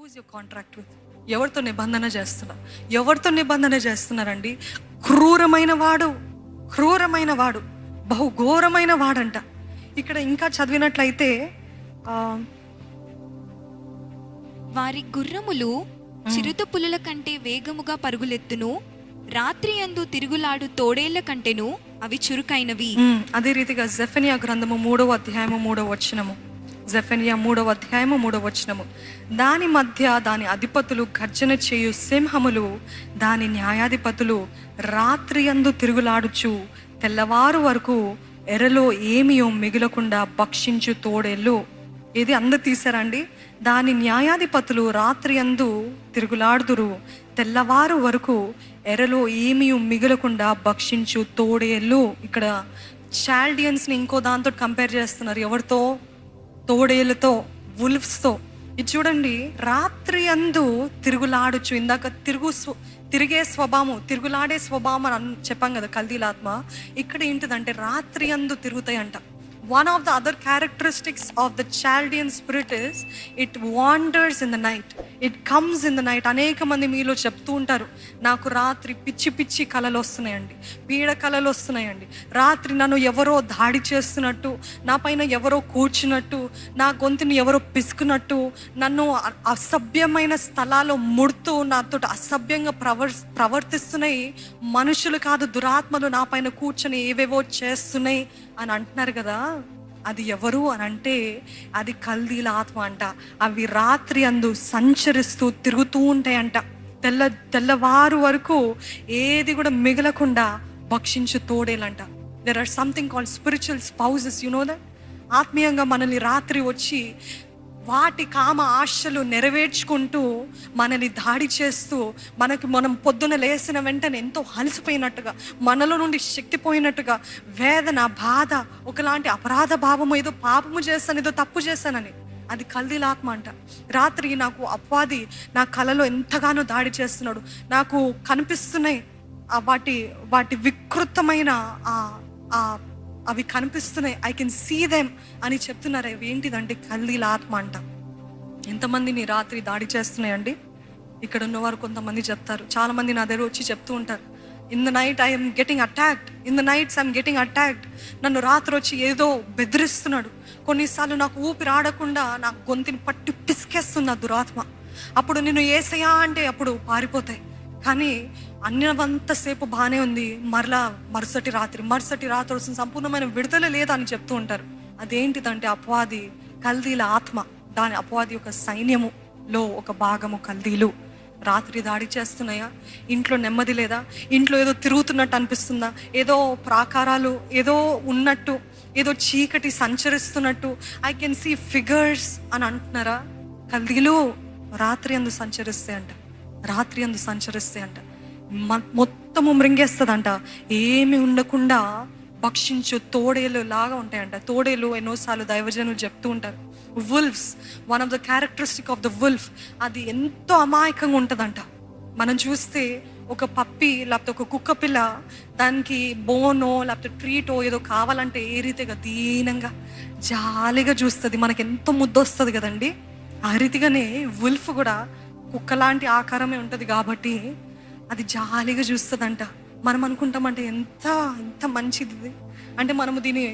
Who's your contract with ఎవరితో నిబంధన చేస్తున్నారు ఎవరితో నిబంధన చేస్తున్నారండి? క్రూరమైన వాడు క్రూరమైన వాడు బహు ఘోరమైన వాడంట. ఇక్కడ ఇంకా చదివినట్లయితే వారి గుర్రములు చిరుత పులుల కంటే వేగముగా పరుగులెత్తును రాత్రి అందు తిరుగులాడు తోడేళ్ళ కంటెను అవి చురుకైనవి. అదే రీతిగా జెఫెనియా గ్రంథము మూడవ అధ్యాయము మూడవ వచనము. జెఫెనియా మూడవ అధ్యాయము మూడవ వచనము. దాని మధ్య దాని అధిపతులు గర్జన చేయు సింహములు దాని న్యాయాధిపతులు రాత్రి అందు తిరుగులాడుచు తెల్లవారు వరకు ఎరలో ఏమియో మిగులకుండా భక్షించు తోడేళ్ళు ఇది అందరు తీసారండి దాని న్యాయాధిపతులు రాత్రి అందు తిరుగులాడుదురు. తెల్లవారు వరకు ఎరలో ఏమీ మిగలకుండా భక్షించు తోడేళ్ళు ఇక్కడ చాల్డియన్స్ని ఇంకో దాంతో కంపేర్ చేస్తున్నారు. ఎవరితో? తోడేళ్ళతో వుల్ఫ్స్తో ఇది చూడండి రాత్రి అందు తిరుగులాడొచ్చు ఇందాక తిరుగు స్వ తిరిగే స్వభావం తిరుగులాడే స్వభావం అని చెప్పాం కదా కల్దీలాత్మ. ఇక్కడ ఏంటిదంటే రాత్రి అందు తిరుగుతాయి one of the other characteristics of the Chaldean spirit is it wanders in the night it comes in the night అనేక మంది మీలో చెప్తూ ఉంటారు నాకు రాత్రి పిచ్చి పిచ్చి కళలు వస్తున్నాయండి పీడ కళలు వస్తున్నాయండి. రాత్రి నన్ను ఎవరో దాడి చేస్తున్నట్టు నా పైన ఎవరో కూర్చున్నట్టు నా గొంతుని ఎవరో పిసుకున్నట్టు నన్ను అసభ్యమైన స్థలాల్లో ముడుతూ నాతో అసభ్యంగా ప్రవర్ ప్రవర్తిస్తున్నాయి. మనుషులు కాదు దురాత్మలు నా పైన కూర్చొని ఏవేవో చేస్తున్నాయి. అని అంటున్నారు కదా అది ఎవరు అని అంటే అది కల్దీల ఆత్మ అంట. అవి రాత్రి అందు సంచరిస్తూ తిరుగుతూ ఉంటాయంట. తెల్ల తెల్లవారు వరకు ఏది కూడా మిగలకుండా భక్షించు తోడేలంట. There are something call spiritual spouses you know that ఆత్మీయంగా మనల్ని రాత్రి వచ్చి వాటి కామ ఆశలు నెరవేర్చుకుంటూ మనని దాడి చేస్తూ మనకి మనం పొద్దున లేసిన వెంటనే ఎంతో అలసిపోయినట్టుగా మనలో నుండి శక్తి పోయినట్టుగా వేదన బాధ ఒకలాంటి అపరాధ భావము ఏదో పాపము చేస్తాను ఏదో తప్పు చేశానని అది కల్దీలాత్మ అంట. రాత్రి నాకు అపవాది నా కలలో ఎంతగానో దాడి చేస్తున్నాడు. నాకు కనిపిస్తున్నాయి ఆ వాటి వాటి వికృతమైన ఆ ఆ అవి కనిపిస్తున్నాయి. ఐ కెన్ సీ దెమ్ అని చెప్తున్నారు. అవి ఏంటిదంటే కల్లీల ఆత్మ అంట. ఎంతమందిని రాత్రి దాడి చేస్తున్నాయండి? ఇక్కడ ఉన్నవారు కొంతమంది చెప్తారు. చాలామంది నా దగ్గర వచ్చి చెప్తూ ఉంటారు. In the night I'm getting attacked in the nights I'm getting attacked నన్ను రాత్రి వచ్చి ఏదో బెదిరిస్తున్నాడు. కొన్నిసార్లు నాకు ఊపిరి ఆడకుండా నా గొంతుని పట్టి పిసికేస్తున్న ఆ దురాత్మ. అప్పుడు నేను ఏసయా అంటే అప్పుడు పారిపోతాయి. కానీ అన్నంతసేపు బాగానే ఉంది. మరలా మరుసటి రాత్రి. మరుసటి రాత్రి వస్తుంది సంపూర్ణమైన విడుదల లేదని చెప్తూ ఉంటారు. అదేంటిదంటే అపవాది కల్దీల ఆత్మ. దాని అపవాది యొక్క సైన్యములో ఒక భాగము కల్దీలు. రాత్రి దాడి చేస్తున్నాయా? ఇంట్లో నెమ్మది లేదా? ఇంట్లో ఏదో తిరుగుతున్నట్టు అనిపిస్తుందా? ఏదో ప్రాకారాలు ఏదో ఉన్నట్టు ఏదో చీకటి సంచరిస్తున్నట్టు. ఐ కెన్ సీ ఫిగర్స్ అని అంటున్నారా? కల్దీలు రాత్రి అందు సంచరిస్తే అంట రాత్రి అందు సంచరిస్తే అంట మొత్తము మృంగేస్తుందంట. ఏమి ఉండకుండా భక్షించు తోడేలు లాగా ఉంటాయంట. తోడేలు ఎన్నోసార్లు దైవజనులు చెప్తూ ఉంటారు. Wolves one of the characteristic of the wolf అది ఎంతో అమాయకంగా ఉంటుందంట. మనం చూస్తే ఒక పప్పి లేకపోతే ఒక కుక్క పిల్ల దానికి బోనో లేకపోతే ట్రీటో ఏదో కావాలంటే ఏ రీతిగా దీనంగా జాలిగా చూస్తుంది. మనకి ఎంతో ముద్దొస్తుంది కదండి. ఆ రీతిగానే వుల్ఫ్ కూడా కుక్క లాంటి ఆకారమే ఉంటుంది కాబట్టి అది జాలిగా చూస్తుందంట. మనం అనుకుంటామంటే ఎంత ఎంత మంచిది. అంటే మనము దీన్ని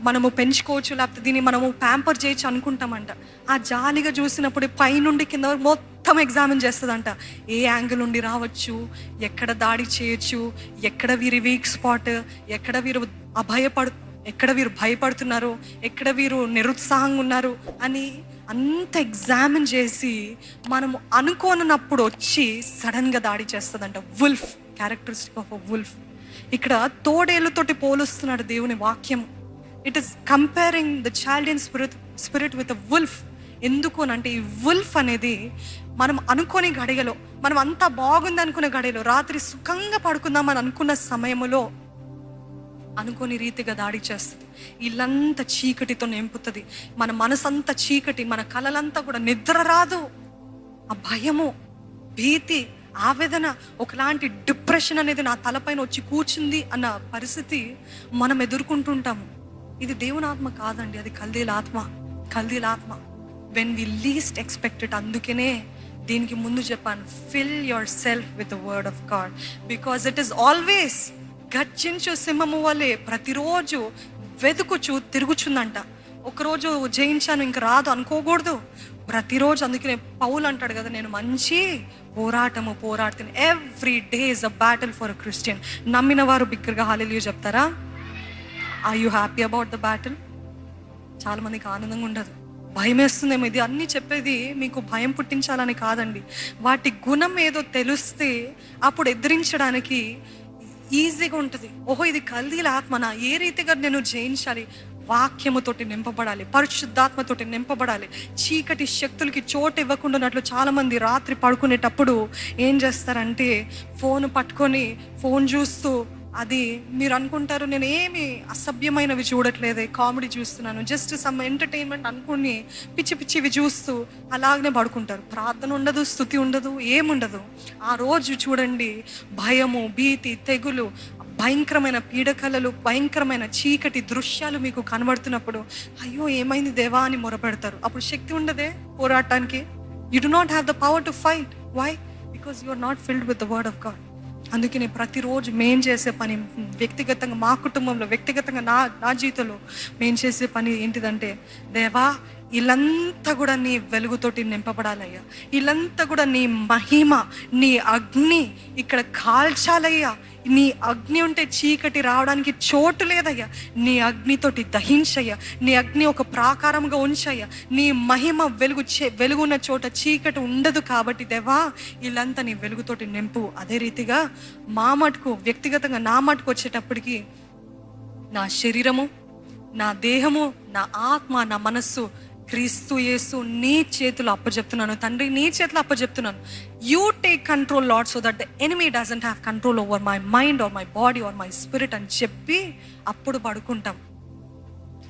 మనము పెంచుకోవచ్చు లేకపోతే దీన్ని మనము ప్యాంపర్ చేయొచ్చు అనుకుంటామంట. ఆ జాలిగా చూసినప్పుడు పైనుండి కింద వరకు మొత్తం ఎగ్జామిన్ చేస్తుందంట. ఏ యాంగిల్ నుండి రావచ్చు ఎక్కడ దాడి చేయొచ్చు ఎక్కడ వీరి వీక్ స్పాట్ ఎక్కడ వీరు అభయపడు ఎక్కడ వీరు భయపడుతున్నారు? ఎక్కడ వీరు నిరుత్సాహంగా ఉన్నారు అని అంత ఎగ్జామిన్ చేసి మనము అనుకోనప్పుడు వచ్చి సడన్గా దాడి చేస్తుందంట. Wolf characteristic of a wolf ఇక్కడ తోడేళ్ళతోటి పోలుస్తున్నాడు దేవుని వాక్యం. It is comparing the child in spirit spirit with a wolf ఎందుకు అంటే ఈ వుల్ఫ్ అనేది మనం అనుకోని గడియలో మనం అంతా బాగుంది అనుకునే గడియలో రాత్రి సుఖంగా పడుకుందామని అనుకున్న సమయంలో అనుకోని రీతిగా దాడి చేస్తుంది. ఇల్లంతా చీకటితో నింపుతుంది. మన మనసంతా చీకటి మన కలలంతా కూడా నిద్ర రాదు. ఆ భయము భీతి ఆవేదన ఒకలాంటి డిప్రెషన్ అనేది నా తలపైన వచ్చి కూర్చుంది అన్న పరిస్థితి మనం ఎదుర్కొంటుంటాము. ఇది దేవుని ఆత్మ కాదండి అది కల్దీల ఆత్మ కల్దీల ఆత్మ. వెన్ వి లీస్ట్ ఎక్స్పెక్టెడ్ అందుకనే దీనికి ముందు చెప్పాను fill yourself with the word of God because it is always గర్జించు సింహము వలె ప్రతిరోజు వెతుకుచు తిరుగుచుందంట. ఒకరోజు జయించాను ఇంక రాదు అనుకోకూడదు. ప్రతిరోజు అందుకనే పౌలు అంటాడు కదా నేను మంచి పోరాటము పోరాడుతాను every day is a battle for a Christian నమ్మిన వారు బిగ్గరగా హాలీలు చెప్తారా? I you happy about the battle చాలా మందికి ఆనందంగా ఉండదు. భయం వేస్తుందేమో ఇది. అన్నీ చెప్పేది మీకు భయం పుట్టించాలని కాదండి. వాటి గుణం ఏదో తెలిస్తే అప్పుడు ఎదిరించడానికి ఈజీగా ఉంటుంది. ఓహో ఇది కల్దీల ఆత్మన? ఏ రీతిగా నేను జయించాలి? వాక్యముతోటి నింపబడాలి పరిశుద్ధాత్మతోటి నింపబడాలి. చీకటి శక్తులకి చోటు ఇవ్వకుండాన్నట్లు చాలామంది రాత్రి పడుకునేటప్పుడు ఏం చేస్తారంటే ఫోన్ పట్టుకొని ఫోన్ చూస్తూ అది మీరు అనుకుంటారు నేను ఏమి అసభ్యమైనవి చూడట్లేదే కామెడీ చూస్తున్నాను జస్ట్ సమ్ ఎంటర్టైన్మెంట్ అనుకుని పిచ్చి పిచ్చివి చూస్తూ అలాగనే పడుకుంటారు. ప్రార్థన ఉండదు స్థుతి ఉండదు ఏముండదు. ఆ రోజు చూడండి భయము భీతి తెగులు భయంకరమైన పీడకలలు భయంకరమైన చీకటి దృశ్యాలు మీకు కనబడుతున్నప్పుడు అయ్యో ఏమైంది దేవా అని మొరపెడతారు. అప్పుడు శక్తి ఉండదే పోరాటానికి. You do not have the power to fight why because you are not filled with the word of God అందుకని ప్రతిరోజు మేం చేసే పని వ్యక్తిగతంగా మా కుటుంబంలో వ్యక్తిగతంగా నా నా జీవితంలో మేం చేసే పని ఏంటిదంటే దేవా వీళ్ళంతా కూడా నీ వెలుగుతోటి నింపబడాలయ్యా. వీళ్ళంతా కూడా నీ మహిమ నీ అగ్ని ఇక్కడ కాల్చాలయ్యా. నీ అగ్ని ఉంటే చీకటి రావడానికి చోటు లేదయ్యా. నీ అగ్నితోటి దహించయ్యా. నీ అగ్ని ఒక ప్రాకారంగా ఉంచయ్యా. నీ మహిమ వెలుగు చే వెలుగున్న చోట చీకటి ఉండదు కాబట్టి దేవా వీళ్ళంతా నీ వెలుగుతోటి నింపు. అదే రీతిగా మా మటుకు వ్యక్తిగతంగా నా మటుకు వచ్చేటప్పటికి నా శరీరము నా దేహము నా ఆత్మ నా మనస్సు క్రీస్తు యేసు నీ చేతులు అప్పచెప్తున్నాను తండ్రి నీ చేతులు అప్పచెప్తున్నాను you take control lord so that the enemy doesn't have control over my mind or my body or my spirit అని చెప్పి అప్పుడు పడుకుంటాం.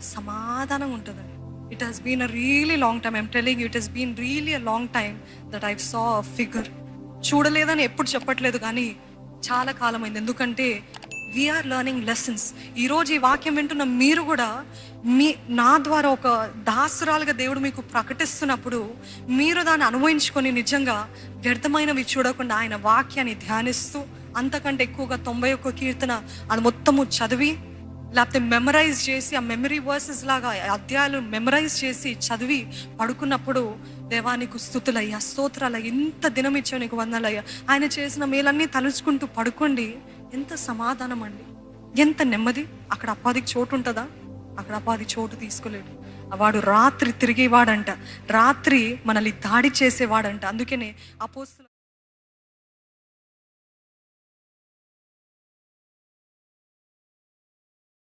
సమాధానం ఉంటుందండి it has been a really long time I'm telling it has been really a long time that I saw figure చూడలేదని ఎప్పుడు చెప్పట్లేదు కానీ చాలా కాలమైంది. ఎందుకంటే వీఆర్ లెర్నింగ్ లెసన్స్ ఈరోజు ఈ వాక్యం వింటున్న మీరు కూడా మీ నా ద్వారా ఒక దాసురాలుగా దేవుడు మీకు ప్రకటిస్తున్నప్పుడు మీరు దాన్ని అనుభవించుకొని నిజంగా వ్యర్థమైనవి చూడకుండా ఆయన వాక్యాన్ని ధ్యానిస్తూ అంతకంటే ఎక్కువగా తొంభై ఒక్క కీర్తన అది మొత్తము చదివి లేకపోతే మెమరైజ్ చేసి ఆ మెమరీ వర్సెస్ లాగా అధ్యాయాలు మెమరైజ్ చేసి చదివి పడుకున్నప్పుడు దేవానికి స్థుతులయ్యా స్తోత్రాలయ్యా ఎంత దినం ఇచ్చావు నీకు వందలయ్యా ఆయన చేసిన మేలన్నీ తలుచుకుంటూ పడుకోండి. ఎంత సమాధానం అండి ఎంత నెమ్మది? అక్కడ అప్పాదికి చోటు ఉంటుందా అక్కడ అపాది చోటు తీసుకోలేడు. వాడు రాత్రి తిరిగేవాడంట. రాత్రి మనల్ని దాడి చేసేవాడంట. అందుకనే అపోస్తుల